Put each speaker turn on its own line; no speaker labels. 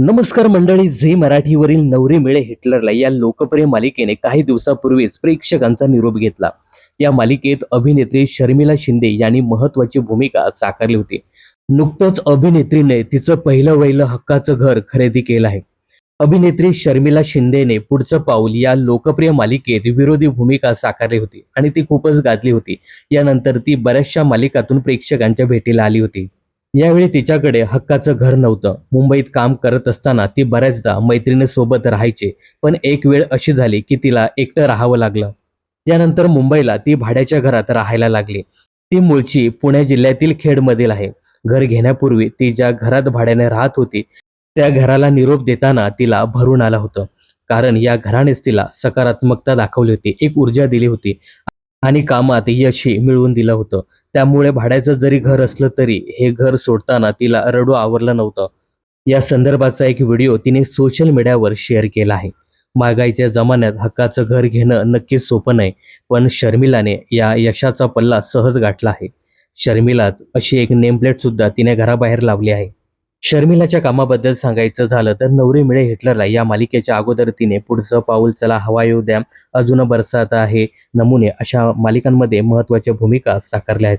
नमस्कार मंडळी झी मराठीवरील नवरी मिळे हिटलरला या लोकप्रिय मालिकेने काही दिवसापूर्वीच प्रेक्षकांचा निरोप घेतला. या मालिकेत अभिनेत्री शर्मिला शिंदे यांनी महत्वाची भूमिका साकारली होती. नुकतंच अभिनेत्रीने तिचं पहिलं वहिलं हक्काचं घर खरेदी केलं आहे. अभिनेत्री शर्मिला शिंदेने पुढचं पाऊल या लोकप्रिय मालिकेत विरोधी भूमिका साकारली होती आणि ती खूपच गाजली होती. यानंतर ती बऱ्याचशा मालिकातून प्रेक्षकांच्या भेटीला आली होती. यावेळी तिच्याकडे हक्काचं घर नव्हतं. मुंबईत काम करत असताना ती बऱ्याचदा मैत्रिणीसोबत राहायची पण एक वेळ अशी झाली की तिला एकटं राहावं लागलं. यानंतर मुंबईला ती भाड्याच्या घरात राहायला लागली. ती मूळची पुणे जिल्ह्यातील खेडमधील आहे. घर घेण्यापूर्वी ती ज्या घरात भाड्याने राहत होती त्या घराला निरोप देताना तिला भरून आलं होतं. कारण या घरानेच तिला सकारात्मकता दाखवली होती एक ऊर्जा दिली होती. आणि कामात यशही मिळवून दिलं होतं. त्यामुळे भाड्याचं जरी घर असलं तरी हे घर सोडताना तिला रडू आवरलं नव्हतं. या संदर्भाचा एक व्हिडिओ तिने सोशल मीडियावर शेअर केला आहे. महागाईच्या जमान्यात हक्काचं घर घेणं नक्कीच सोपं नाही पण शर्मिलाने या यशाचा पल्ला सहज गाठला आहे. शर्मिला अशी एक नेमप्लेट सुद्धा तिने घराबाहेर लावली आहे. शर्मिलाच्या कामाबद्दल सांगायचं झालं तर नवरी मिळे हिटलरला या मालिकेच्या अगोदर तिने पुढचं पाऊल चला हवा येऊ द्या अजून बरसात आहे नमुने अशा मालिकांमध्ये महत्त्वाच्या भूमिका साकारल्या आहेत.